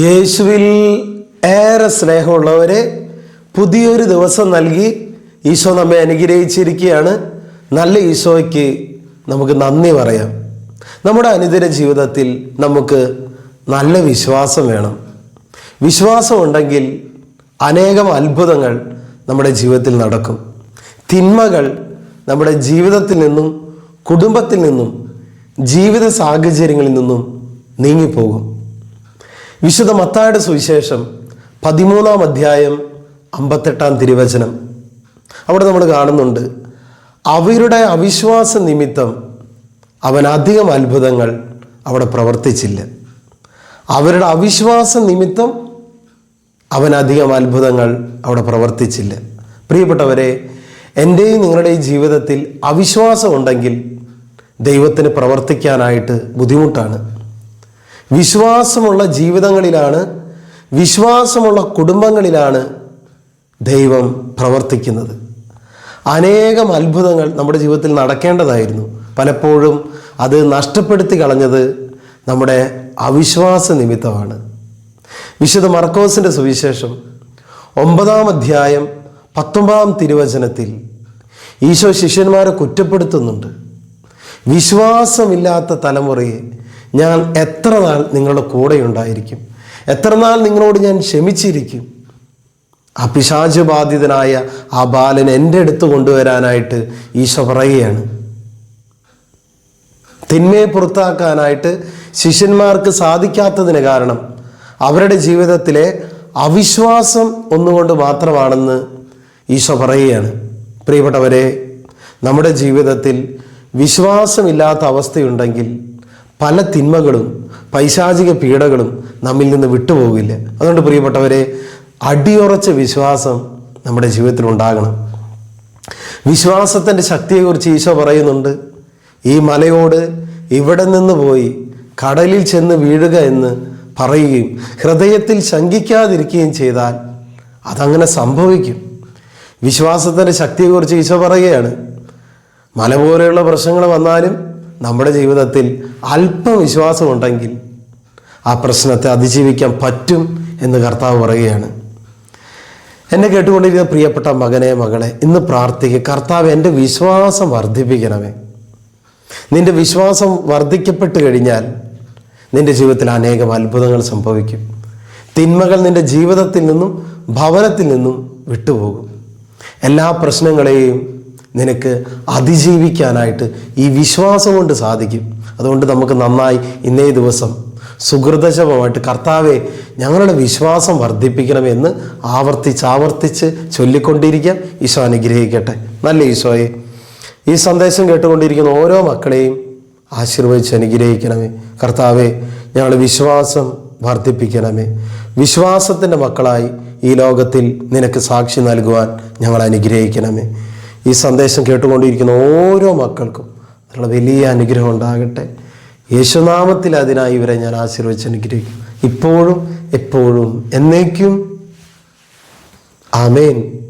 യേശുവിൽ ഏറെ സ്നേഹമുള്ളവരെ പുതിയൊരു ദിവസം നൽകി ഈശോ നമ്മെ അനുഗ്രഹിച്ചിരിക്കുകയാണ്. നല്ല ഈശോയ്ക്ക് നമുക്ക് നന്ദി പറയാം. നമ്മുടെ അനുദിന ജീവിതത്തിൽ നമുക്ക് നല്ല വിശ്വാസം വേണം. വിശ്വാസമുണ്ടെങ്കിൽ അനേകം അത്ഭുതങ്ങൾ നമ്മുടെ ജീവിതത്തിൽ നടക്കും. തിന്മകൾ നമ്മുടെ ജീവിതത്തിൽ നിന്നും കുടുംബത്തിൽ നിന്നും ജീവിത സാഹചര്യങ്ങളിൽ നിന്നും നീങ്ങിപ്പോകും. വിശുദ്ധ മത്തായുടെ സുവിശേഷം പതിമൂന്നാം അധ്യായം അമ്പത്തെട്ടാം തിരുവചനം. അവിടെ നമ്മൾ കാണുന്നുണ്ട് അവരുടെ അവിശ്വാസ നിമിത്തം അവൻ അധികം അത്ഭുതങ്ങൾ അവിടെ പ്രവർത്തിച്ചില്ല. അവരുടെ അവിശ്വാസ നിമിത്തം അവൻ അധികം അത്ഭുതങ്ങൾ അവിടെ പ്രവർത്തിച്ചില്ല. പ്രിയപ്പെട്ടവരെ എന്റെയും നിങ്ങളുടെയും ജീവിതത്തിൽ അവിശ്വാസം ഉണ്ടെങ്കിൽ ദൈവത്തിന് പ്രവർത്തിക്കാനായിട്ട് ബുദ്ധിമുട്ടാണ്. വിശ്വാസമുള്ള ജീവിതങ്ങളിലാണ് വിശ്വാസമുള്ള കുടുംബങ്ങളിലാണ് ദൈവം പ്രവർത്തിക്കുന്നത്. അനേകം അത്ഭുതങ്ങൾ നമ്മുടെ ജീവിതത്തിൽ നടക്കേണ്ടതായിരുന്നു. പലപ്പോഴും അത് നഷ്ടപ്പെടുത്തി കളഞ്ഞത് നമ്മുടെ അവിശ്വാസ നിമിത്തമാണ്. വിശുദ്ധ മർക്കോസിന്റെ സുവിശേഷം ഒമ്പതാം അധ്യായം പത്തൊമ്പതാം തിരുവചനത്തിൽ ഈശോ ശിഷ്യന്മാരെ കുറ്റപ്പെടുത്തുന്നുണ്ട്. വിശ്വാസമില്ലാത്ത തലമുറയെ ഞാൻ എത്ര നാൾ നിങ്ങളുടെ കൂടെ ഉണ്ടായിരിക്കും? എത്ര നാൾ നിങ്ങളോട് ഞാൻ ക്ഷമിച്ചിരിക്കും? ആ പിശാച് ബാധിതനായ ആ ബാലൻ എന്റെ അടുത്ത് കൊണ്ടുവരാനായിട്ട് ഈശോ പറയുകയാണ്. തിന്മയെ പുറത്താക്കാനായിട്ട് ശിഷ്യന്മാർക്ക് സാധിക്കാത്തതിന് കാരണം അവരുടെ ജീവിതത്തിലെ അവിശ്വാസം ഒന്നുകൊണ്ട് മാത്രമാണെന്ന് ഈശോ പറയുകയാണ്. പ്രിയപ്പെട്ടവരെ നമ്മുടെ ജീവിതത്തിൽ വിശ്വാസമില്ലാത്ത അവസ്ഥയുണ്ടെങ്കിൽ പല തിന്മകളും പൈശാചിക പീഡകളും നമ്മിൽ നിന്ന് വിട്ടുപോകില്ല. അതുകൊണ്ട് പ്രിയപ്പെട്ടവരെ അടിയുറച്ച വിശ്വാസം നമ്മുടെ ജീവിതത്തിൽ ഉണ്ടാകണം. വിശ്വാസത്തിന്റെ ശക്തിയെക്കുറിച്ച് ഈശോ പറയുന്നുണ്ട് ഈ മലയോട് ഇവിടെ നിന്ന് പോയി കടലിൽ ചെന്ന് വീഴുക എന്ന് പറയുകയും ഹൃദയത്തിൽ ശങ്കിക്കാതിരിക്കുകയും ചെയ്താൽ അതങ്ങനെ സംഭവിക്കും. വിശ്വാസത്തിന്റെ ശക്തിയെക്കുറിച്ച് ഈശോ പറയുകയാണ് മല പോലെയുള്ള പ്രശ്നങ്ങൾ വന്നാലും നമ്മുടെ ജീവിതത്തിൽ അല്പം വിശ്വാസമുണ്ടെങ്കിൽ ആ പ്രശ്നത്തെ അതിജീവിക്കാൻ പറ്റും എന്ന് കർത്താവ് പറയുകയാണ്. എന്നെ കേട്ടുകൊണ്ടിരിക്കുന്ന പ്രിയപ്പെട്ട മകനെ മകളെ ഇന്ന് പ്രാർത്ഥിക്കുക കർത്താവ് എന്റെ വിശ്വാസം വർദ്ധിപ്പിക്കണമേ. നിന്റെ വിശ്വാസം വർദ്ധിക്കപ്പെട്ട് കഴിഞ്ഞാൽ നിന്റെ ജീവിതത്തിൽ അനേകം അത്ഭുതങ്ങൾ സംഭവിക്കും. തിന്മകൾ നിന്റെ ജീവിതത്തിൽ നിന്നും ഭവനത്തിൽ നിന്നും വിട്ടുപോകും. എല്ലാ പ്രശ്നങ്ങളെയും നിനക്ക് അതിജീവിക്കാനായിട്ട് ഈ വിശ്വാസം കൊണ്ട് സാധിക്കും. അതുകൊണ്ട് നമുക്ക് നന്നായി ഇന്നേ ദിവസം സുഹൃതശപമായിട്ട് കർത്താവെ ഞങ്ങളുടെ വിശ്വാസം വർദ്ധിപ്പിക്കണമെന്ന് ആവർത്തിച്ച് ആവർത്തിച്ച് ചൊല്ലിക്കൊണ്ടിരിക്കാം. ഈശോ അനുഗ്രഹിക്കട്ടെ. നല്ല ഈശോയെ. ഈ സന്ദേശം കേട്ടുകൊണ്ടിരിക്കുന്ന ഓരോ മക്കളെയും ആശീർവദിച്ച് അനുഗ്രഹിക്കണമേ. കർത്താവെ ഞങ്ങൾ വിശ്വാസം വർദ്ധിപ്പിക്കണമേ. വിശ്വാസത്തിന്റെ മക്കളായി ഈ ലോകത്തിൽ നിനക്ക് സാക്ഷി നൽകുവാൻ ഞങ്ങൾ അനുഗ്രഹിക്കണമേ. ഈ സന്ദേശം കേട്ടുകൊണ്ടിരിക്കുന്ന ഓരോ മക്കൾക്കും അതിനുള്ള വലിയ അനുഗ്രഹം ഉണ്ടാകട്ടെ. യേശുനാമത്തിൽ അതിനായി ഇവരെ ഞാൻ ആശീർവദിച്ച് അനുഗ്രഹിക്കും. ഇപ്പോഴും എപ്പോഴും എന്നേക്കും. ആമേൻ.